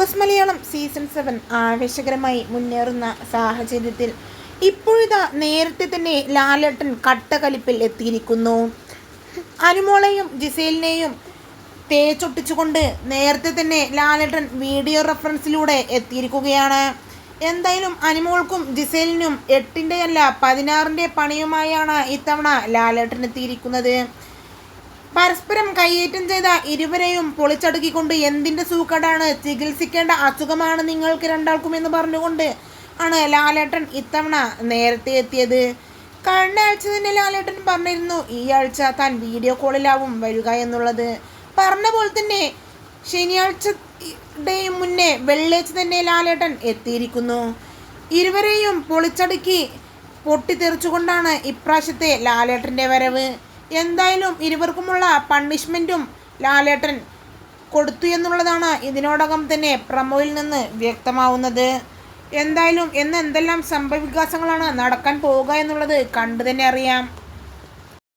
Boss Malayalam season seven ആവേശകരമായി മുന്നേറുന്ന സാഹചര്യത്തിൽ ഇപ്പോഴിതാ നേരത്തെ തന്നെ ലാലേട്ടൻ കട്ടകലിപ്പിൽ എത്തിയിരിക്കുന്നു. അനുമോളെയും ജിസേലിനെയും തേച്ചൊട്ടിച്ചുകൊണ്ട് നേരത്തെ തന്നെ ലാലേട്ടൻ വീഡിയോ റെഫറൻസിലൂടെ എത്തിയിരിക്കുകയാണ്. എന്തായാലും അനുമോൾക്കും ജിസേലിനും എട്ടിന്റെ അല്ല പതിനാറിന്റെ പണിയുമായാണ് ഇത്തവണ ലാലേട്ടൻ എത്തിയിരിക്കുന്നത്. പരസ്പരം കയ്യേറ്റം ചെയ്ത ഇരുവരെയും പൊളിച്ചടുക്കിക്കൊണ്ട് എന്തിന്റെ സൂക്കടാണ്? ചികിത്സിക്കേണ്ട അസുഖമാണ് നിങ്ങൾക്ക് രണ്ടാൾക്കും എന്ന് പറഞ്ഞുകൊണ്ട് ആണ് ലാലേട്ടൻ ഇത്തവണ നേരത്തെ എത്തിയത്. കഴിഞ്ഞ ആഴ്ച തന്നെ ലാലേട്ടൻ പറഞ്ഞിരുന്നു ഈ ആഴ്ച താൻ വീഡിയോ കോളിലാവും വരിക എന്നുള്ളത്. പറഞ്ഞ പോലെ തന്നെ ശനിയാഴ്ചയുടെ മുന്നേ വെള്ളിയാഴ്ച തന്നെ ലാലേട്ടൻ എത്തിയിരിക്കുന്നു. ഇരുവരെയും പൊളിച്ചടുക്കി പൊട്ടിത്തെറിച്ചുകൊണ്ടാണ് ഇപ്രാവശ്യത്തെ ലാലേട്ടന്റെ വരവ്. എന്തായാലും ഇരുവർക്കുമുള്ള പണിഷ്മെന്റും ലാലേട്ടൻ കൊടുത്തു എന്നുള്ളതാണ് ഇതിനോടകം തന്നെ പ്രമോയിൽ നിന്ന് വ്യക്തമാവുന്നത്. എന്തായാലും എന്ന് എന്തെല്ലാം സംഭവവികാസങ്ങളാണ് നടക്കാൻ പോവുക എന്നുള്ളത് കണ്ടു തന്നെ അറിയാം.